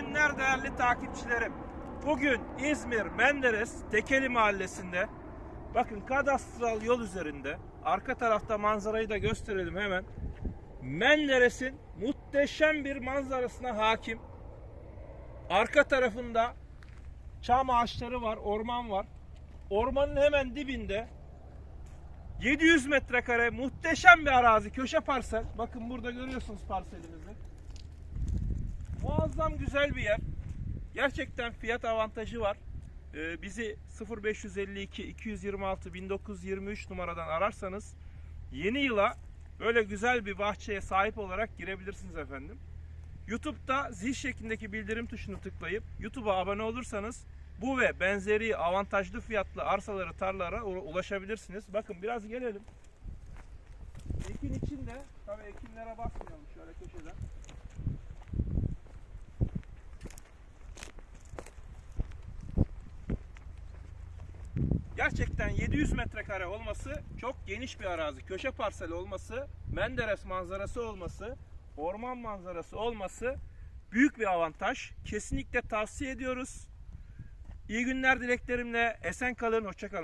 günler değerli takipçilerim. Bugün İzmir Menderes Tekeli Mahallesi'nde bakın kadastral yol üzerinde arka tarafta manzarayı da gösterelim hemen. Menderes'in muhteşem bir manzarasına hakim. Arka tarafında çam ağaçları var, orman var. Ormanın hemen dibinde 700 metrekare muhteşem bir arazi, köşe parsel. Bakın burada görüyorsunuz parselimizi. Muazzam güzel bir yer. Gerçekten fiyat avantajı var. Ee, bizi 0552 226 1923 numaradan ararsanız yeni yıla böyle güzel bir bahçeye sahip olarak girebilirsiniz efendim. YouTube'da zil şeklindeki bildirim tuşunu tıklayıp YouTube'a abone olursanız bu ve benzeri avantajlı fiyatlı arsaları, tarlalara ulaşabilirsiniz. Bakın biraz gelelim. Ekin içinde, tabii ekinlere basmayalım şöyle köşeden. Gerçekten 700 metrekare olması çok geniş bir arazi. Köşe parsel olması, Menderes manzarası olması, orman manzarası olması büyük bir avantaj. Kesinlikle tavsiye ediyoruz. İyi günler dileklerimle esen kalın, hoşça kalın.